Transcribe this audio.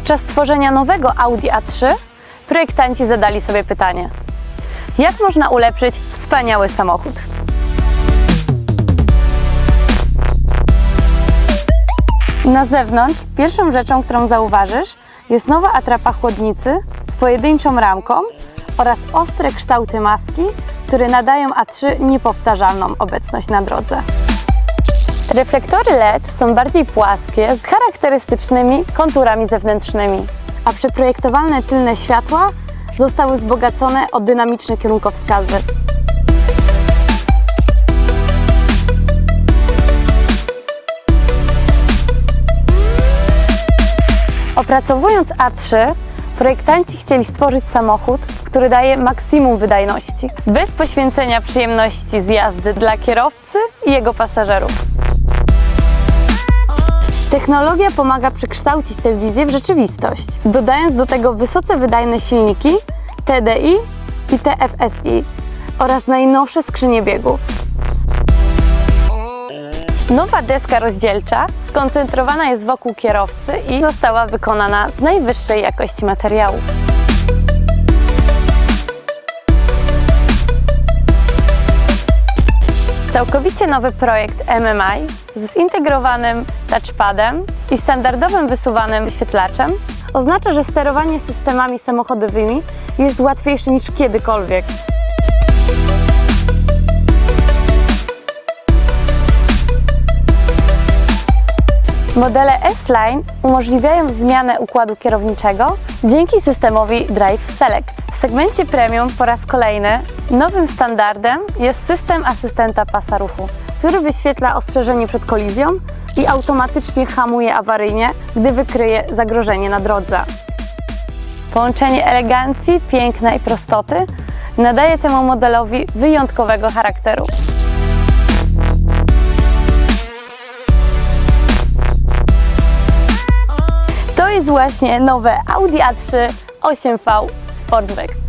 Podczas tworzenia nowego Audi A3 projektanci zadali sobie pytanie: jak można ulepszyć wspaniały samochód? Na zewnątrz pierwszą rzeczą, którą zauważysz, jest nowa atrapa chłodnicy z pojedynczą ramką oraz ostre kształty maski, które nadają A3 niepowtarzalną obecność na drodze. Reflektory LED są bardziej płaskie, z charakterystycznymi konturami zewnętrznymi, a przeprojektowane tylne światła zostały wzbogacone o dynamiczne kierunkowskazy. Opracowując A3, projektanci chcieli stworzyć samochód, który daje maksimum wydajności, bez poświęcenia przyjemności z jazdy dla kierowcy i jego pasażerów. Technologia pomaga przekształcić tę wizję w rzeczywistość, dodając do tego wysoce wydajne silniki TDI i TFSI oraz najnowsze skrzynie biegów. Nowa deska rozdzielcza skoncentrowana jest wokół kierowcy i została wykonana z najwyższej jakości materiałów. Całkowicie nowy projekt MMI z zintegrowanym touchpadem i standardowym wysuwanym wyświetlaczem oznacza, że sterowanie systemami samochodowymi jest łatwiejsze niż kiedykolwiek. Modele S-Line umożliwiają zmianę układu kierowniczego dzięki systemowi Drive Select. W segmencie premium po raz kolejny nowym standardem jest system asystenta pasa ruchu, który wyświetla ostrzeżenie przed kolizją i automatycznie hamuje awaryjnie, gdy wykryje zagrożenie na drodze. Połączenie elegancji, piękna i prostoty nadaje temu modelowi wyjątkowego charakteru. Jest właśnie nowe Audi A3 8V Sportback.